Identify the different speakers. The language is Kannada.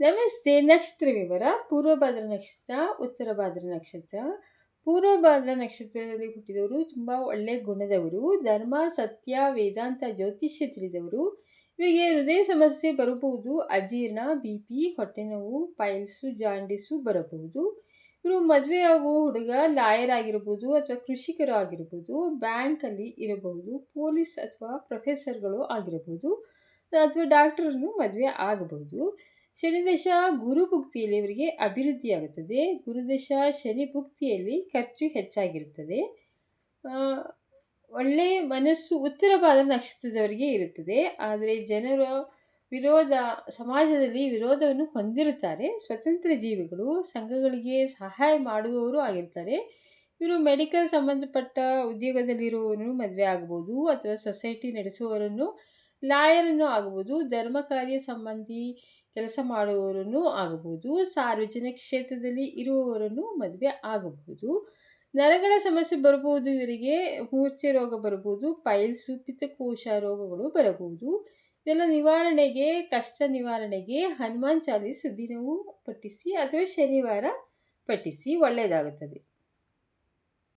Speaker 1: ನಮಸ್ತೆ ನಕ್ಷತ್ರ ವಿವರ ಪೂರ್ವಭಾದ್ರ ನಕ್ಷತ್ರ, ಉತ್ತರ ಭಾದ್ರ ನಕ್ಷತ್ರ. ಪೂರ್ವಭಾದ್ರ ನಕ್ಷತ್ರದಲ್ಲಿ ಹುಟ್ಟಿದವರು ತುಂಬ ಒಳ್ಳೆಯ ಗುಣದವರು. ಧರ್ಮ, ಸತ್ಯ, ವೇದಾಂತ, ಜ್ಯೋತಿಷ್ಯ ತಿಳಿದವರು. ಇವರಿಗೆ ಹೃದಯ ಸಮಸ್ಯೆ ಬರಬಹುದು. ಅಜೀರ್ಣ ಬಿ ಪಿ ಹೊಟ್ಟೆನೋವು ಪೈಲ್ಸು ಜಾಂಡಿಸು ಬರಬಹುದು. ಇವರು ಮದುವೆ ಆಗುವ ಹುಡುಗ ಲಾಯರ್ ಆಗಿರ್ಬೋದು ಅಥವಾ ಕೃಷಿಕರು ಆಗಿರ್ಬೋದು ಬ್ಯಾಂಕಲ್ಲಿ ಇರಬಹುದು ಪೊಲೀಸ್ ಅಥವಾ ಪ್ರೊಫೆಸರ್ಗಳು ಆಗಿರಬಹುದು ಅಥವಾ ಡಾಕ್ಟರನ್ನು ಮದುವೆ ಆಗಬಹುದು. ಶನಿದಶ ಗುರು ಭುಕ್ತಿಯಲ್ಲಿ ಇವರಿಗೆ ಅಭಿವೃದ್ಧಿಯಾಗುತ್ತದೆ. ಗುರುದಶ ಶನಿ ಭುಕ್ತಿಯಲ್ಲಿ ಖರ್ಚು ಹೆಚ್ಚಾಗಿರುತ್ತದೆ. ಒಳ್ಳೆಯ ಮನಸ್ಸು ಉತ್ತರ ಪಾದ ನಕ್ಷತ್ರದವರಿಗೆ ಇರುತ್ತದೆ. ಆದರೆ ಜನರು ವಿರೋಧ, ಸಮಾಜದಲ್ಲಿ ವಿರೋಧವನ್ನು ಹೊಂದಿರುತ್ತಾರೆ. ಸ್ವತಂತ್ರ ಜೀವಿಗಳು, ಸಂಘಗಳಿಗೆ ಸಹಾಯ ಮಾಡುವವರು ಆಗಿರ್ತಾರೆ ಇವರು ಮೆಡಿಕಲ್ ಸಂಬಂಧಪಟ್ಟ ಉದ್ಯೋಗದಲ್ಲಿರುವವರನ್ನು ಮದುವೆ ಆಗ್ಬೋದು ಅಥವಾ ಸೊಸೈಟಿ ನಡೆಸುವವರನ್ನು ಲಾಯರನ್ನು ಆಗಬಹುದು, ಧರ್ಮ ಕಾರ್ಯ ಸಂಬಂಧಿ ಕೆಲಸ ಮಾಡುವವರನ್ನು ಆಗಬಹುದು, ಸಾರ್ವಜನಿಕ ಕ್ಷೇತ್ರದಲ್ಲಿ ಇರುವವರನ್ನು ಮದುವೆ ಆಗಬಹುದು. ನರಗಳ ಸಮಸ್ಯೆ ಬರಬಹುದು, ಇವರಿಗೆ ಮೂರ್ಛೆ ರೋಗ ಬರಬಹುದು ಪೈಲ್ಸು ಪಿತ್ತಕೋಶ ರೋಗಗಳು ಬರಬಹುದು. ಇದೆಲ್ಲ ನಿವಾರಣೆಗೆ, ಕಷ್ಟ ನಿವಾರಣೆಗೆ ಹನುಮಾನ್ ಚಾಲೀಸ್ ದಿನವೂ ಪಠಿಸಿ ಅಥವಾ ಶನಿವಾರ ಪಠಿಸಿ ಒಳ್ಳೆಯದಾಗುತ್ತದೆ.